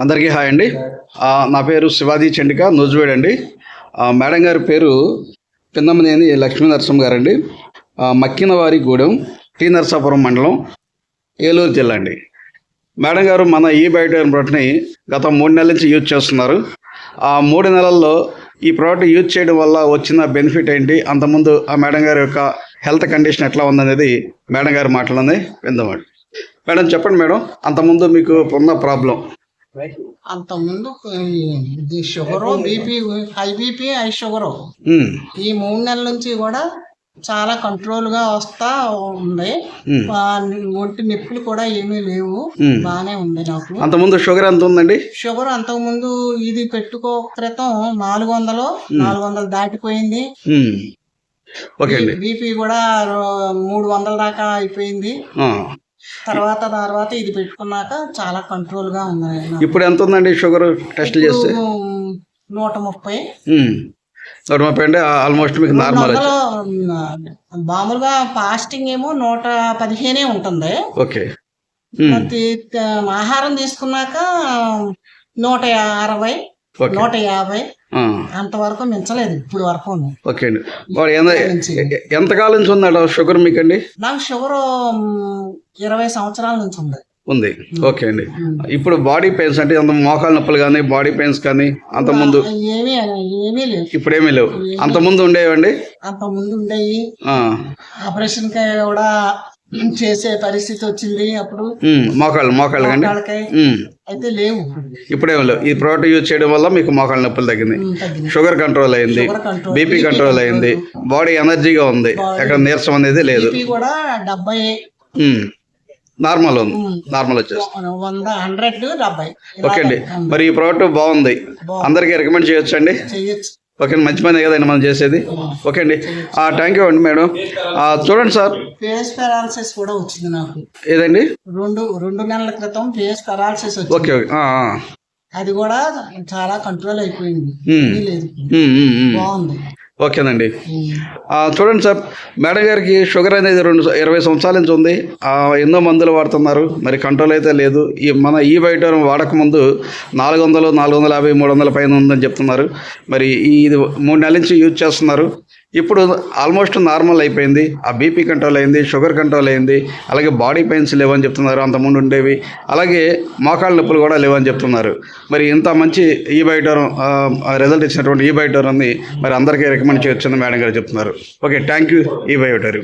అందరికీ హాయ్ అండి. నా పేరు శివాజీ చండిక నూజువేడ్ అండి. మేడం గారి పేరు పిన్నమనేని లక్ష్మీ నరసింహ గారండి. ఆ, మక్కినవారి గూడెం టీ నరసాపురం మండలం ఏలూరు జిల్లా అండి. మేడం గారు మన ఈ బయట ప్రోడక్ట్ని గత మూడు నెలల నుంచి యూజ్ చేస్తున్నారు. ఆ మూడు నెలల్లో ఈ ప్రోడక్ట్ యూజ్ చేయడం వల్ల వచ్చిన బెనిఫిట్ ఏంటి? అంతకుముందు ఆ మేడం గారి యొక్క హెల్త్ కండిషన్ ఎట్లా ఉందనేది మేడం గారి మాటలోనే విందామండి. మేడం చెప్పండి మేడం. అంతకుముందు మీకు ఉన్న ప్రాబ్లం. అంత ముందు ఇది sugar BP high BP high sugar. ఈ మూడు నెలల నుంచి కూడా చాలా కంట్రోల్గా వస్తా ఉంది. ఒంటి నొప్పులు కూడా ఏమీ లేవు. బానే ఉంది నాకు. అంతకుముందు షుగర్ ఎంత ఉందండి? షుగర్ అంతకు ముందు ఇది పెట్టుకో క్రితం నాలుగు వందలు నాలుగు వందలు దాటిపోయింది. ఓకే బీపీ కూడా మూడు వందల దాకా అయిపోయింది. తర్వాత తర్వాత ఇది పెట్టుకున్నాక చాలా కంట్రోల్గా ఉంది. ఇప్పుడు ఎంత ఉందండి షుగర్ టెస్ట్ చేస్తే? నూట ముప్పై. నూట ముప్పై అంటే ఆల్మోస్ట్ మీకు నార్మల్ మామూలుగా ఫాస్టింగ్ ఏమో నూట పదిహేనే ఉంటుంది. ఓకే. ఆహారం తీసుకున్నాక నూట అరవై నూట యాభై. అంతవరకు మించలేదు ఇప్పుడు వరకు ఓకే అండి. ఎంతకాలం నుంచి ఉందండి షుగర్ మీకండి? నాకు షుగర్ ఇరవై సంవత్సరాల నుంచి ఉంది. ఉంది. ఓకే అండి. ఇప్పుడు బాడీ పెయిన్స్ అంటే అంత మోకాలు నొప్పులు కానీ బాడీ పెయిన్స్ కానీ అంత ముందు ఏమీ ఏమీ లేదు ఇప్పుడు ఏమీ లేవు. అంత ముందు ఉండేవండి? అంత ముందు ఉండేవి. ఆపరేషన్ కూడా చేసే పరిస్థితి వచ్చింది అప్పుడు. మోకాళ్ళు మోకాళ్ళు ఉమ్. అయితే లేవు. ఇప్పుడేం లేవు. ఈ ప్రోడక్ట్ యూజ్ చేయడం వల్ల మీకు మోకాళ్ళ నొప్పులు తగ్గింది. షుగర్ కంట్రోల్ అయింది. బీపీ కంట్రోల్ అయింది. బాడీ ఎనర్జీగా ఉంది. ఎక్కడ నీరసం అనేది లేదు. కూడా డెబ్బై నార్మల్ ఉంది. నార్మల్ వచ్చేస్తుంది. వంద హండ్రెడ్ డెబ్బై. ఓకే అండి. మరి ఈ ప్రోడక్ట్ బాగుంది. అందరికీ రికమెండ్ చేయొచ్చు అండి? ఓకే మంచి పని కదండి మనం చేసేది? ఓకే అండి. థ్యాంక్ యూ అండి మేడం. చూడండి సార్. ఫేస్ పెరాలసిస్ కూడా వచ్చింది నాకు. ఏదండి? రెండు రెండు నెలల క్రితం ఫేస్ పెరాలసిస్ ఓకే ఓకే. అది కూడా చాలా కంట్రోల్ అయిపోయింది. లేదు. బాగుంది. ఓకేనండి. చూడండి సార్ మేడం గారికి షుగర్ అనేది రెండు ఇరవై సంవత్సరాల నుంచి ఉంది. ఎన్నో మందులు వాడుతున్నారు. మరి కంట్రోల్ అయితే లేదు. ఈ మన ఈ బయట వాడక ముందు నాలుగు వందలు నాలుగు వందల యాభై మూడు వందల పైన ఉందని చెప్తున్నారు. మరి ఇది మూడు నెలల నుంచి యూజ్ చేస్తున్నారు. ఇప్పుడు ఆల్మోస్ట్ నార్మల్ అయిపోయింది. ఆ బీపీ కంట్రోల్ అయింది షుగర్ కంట్రోల్ అయింది అలాగే బాడీ పెయిన్స్ లేవని చెప్తున్నారు అంతకుముందు ఉండేవి. అలాగే మోకాళ్ళ నొప్పులు కూడా లేవని చెప్తున్నారు. మరి ఇంత మంచి ఈ బయటోరం రిజల్ట్ ఇచ్చినటువంటి ఈ బయటోరాన్ని మరి అందరికీ రికమెండ్ చేయొచ్చని మేడం గారు చెప్తున్నారు. ఓకే థ్యాంక్ యూ ఈ బయోటరీ